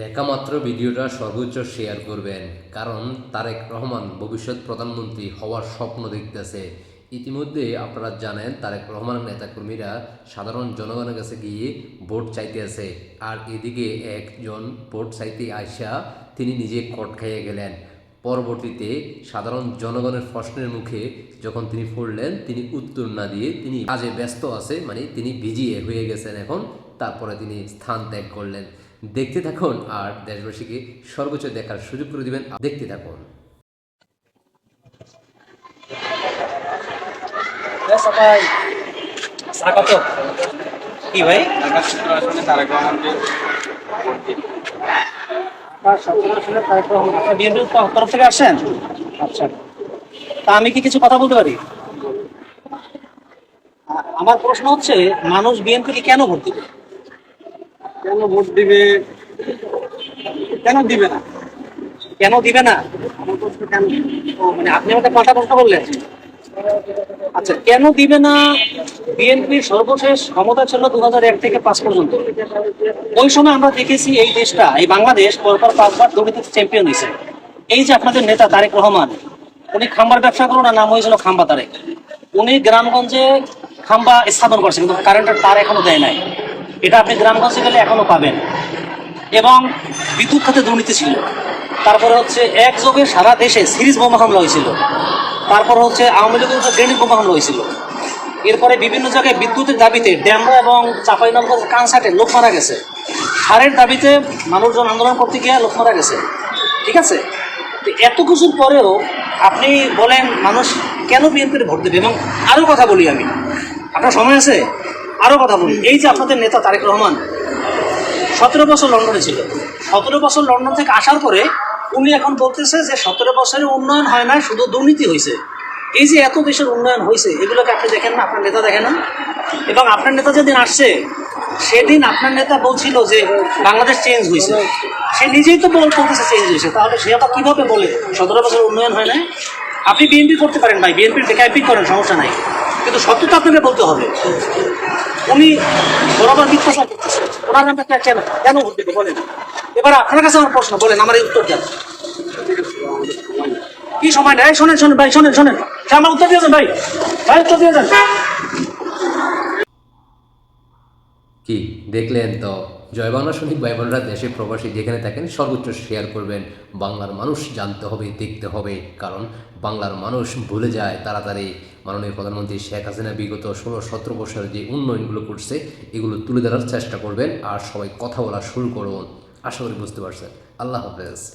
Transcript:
দেখা মাত্র ভিডিওটা সর্বোচ্চ শেয়ার করবেন। কারণ তারেক রহমান ভবিষ্যৎ প্রধানমন্ত্রী হওয়ার স্বপ্ন দেখতেছে। ইতিমধ্যে আপনারা জানেন, তারেক রহমানের নেতাকর্মীরা সাধারণ জনগণের কাছে গিয়ে ভোট চাইতে আছে আর এদিকে একজন ভোট চাইতে আইসা তিনি নিজে কট খাইয়ে গেলেন। পরবর্তীতে সাধারণ জনগণের প্রশ্নের মুখে যখন তিনি পড়লেন, তিনি উত্তর না দিয়ে তিনি কাজে ব্যস্ত আছে মানে তিনি ভিজিয়ে হয়ে গেছেন এখন। তারপরে তিনি স্থান ত্যাগ করলেন। দেখতে থাকুন আর দেশবাসীকে সর্বোচ্চ দেখার সুযোগ করে দিবেন। দেখতে থাকুন। সবাই। স্বাগত। কি ভাই? ঢাকা সূত্র আসনে তারেক রহমানকে ভোট দিন। আপনার বিএনপির তরফ থেকে আসছেন আচ্ছা। তা আমি কি কিছু কথা বলতে পারি? আমার প্রশ্ন হচ্ছে মানুষ বিএনপিকে কেন ভোট দিবে? কেন ভোট দিবে? কেন দিবে না? কেন দিবে না? কেন? ও, মানে আপনি আমাকে পাল্টা প্রশ্ন বললেন আচ্ছা কেন দিবে না বিএনপির সর্বশেষ ক্ষমতা ছিল দু এক থেকে পাঁচ পর্যন্ত? ওই সময় আমরা দেখেছি এই দেশটা এই বাংলাদেশ পরপর পাঁচবার দুর্নীতিতে চ্যাম্পিয়ন হয়েছে। এই যে আপনাদের নেতা তারেক রহমান উনি খাম্বার ব্যবসা করুন নাম হয়েছিল খাম্বা তারেক। উনি গ্রামগঞ্জে খাম্বা স্থাপন করছে কিন্তু কারেন্টের তার এখনও দেয় নাই। এটা আপনি গ্রামগঞ্জে গেলে এখনও পাবেন। এবং বিদ্যুৎ খাতে দুর্নীতি ছিল। তারপরে হচ্ছে একযোগে সারা দেশে সিরিজ বোমা হামলা হয়েছিল। তারপর হচ্ছে আওয়ামী লীগের উপর গ্রেনেড বোমা হামলা হয়েছিল। এরপরে বিভিন্ন জায়গায় বিদ্যুতের দাবিতে ড্যামরা এবং চাঁপাইনগর কানসাটে লোক মারা গেছে। সারের দাবিতে মানুষজন আন্দোলন করতে গিয়ে লোক মারা গেছে। ঠিক আছে? তো এত কিছুর পরেও আপনি বলেন মানুষ কেন বিএনপির ভোট দেবে? এবং আরও কথা বলি আমি। আপনার সময় আছে? আরও কথা বলি। এই যে আপনাদের নেতা তারেক রহমান, সতেরো বছর লন্ডনে ছিল। সতেরো বছর লন্ডন থেকে আসার পরে উনি এখন বলতেছে যে সতেরো বছরের উন্নয়ন হয় না শুধু দুর্নীতি হয়েছে। এই যে এত দেশের উন্নয়ন হয়েছে, এগুলোকে আপনি দেখেন না? আপনার নেতা দেখেন না? এবং আপনার নেতা যেদিন আসছে, সেদিন আপনার নেতা বলছিল যে বাংলাদেশ চেঞ্জ হয়েছে। সে নিজেই তো বল বলতেছে চেঞ্জ হয়েছে। তাহলে সে আবার কীভাবে বলে সতেরো বছর উন্নয়ন হয় না আপনি বিএনপি করতে পারেন ভাই, বিএনপির ডেকাইপি করেন, সমস্যা নাই। কিন্তু সত্যতা আপনাকে বলতে হবে। উনি বরাবর মিথ্যাচার ওনার কেন কেন বলেন। এবার আপনার কাছে আমার প্রশ্ন, বলেন, আমার এই উত্তর দেন। কি সময় নেই শোনেন শোনেন, ভাই, শোনেন শোনেন। আমার উত্তর দিয়েছেন ভাই। ভাই, উত্তর দিয়েছেন কি? দেখলেন তো জয় বাংলা সৈনিক ভাই বোনরা দেশে প্রবাসী যেখানে থাকেন, সর্বোচ্চ শেয়ার করবেন। বাংলার মানুষ জানতে হবে, দেখতে হবে। কারণ বাংলার মানুষ ভুলে যায় তাড়াতাড়ি। মাননীয় প্রধানমন্ত্রী শেখ হাসিনা বিগত ষোলো, সতেরো বছরের যে উন্নয়নগুলো করছে, এগুলো তুলে ধরার চেষ্টা করবেন। আর সবাই কথা বলা শুরু করুন। আশা করি বুঝতে পারছেন। আল্লাহ হাফেজ।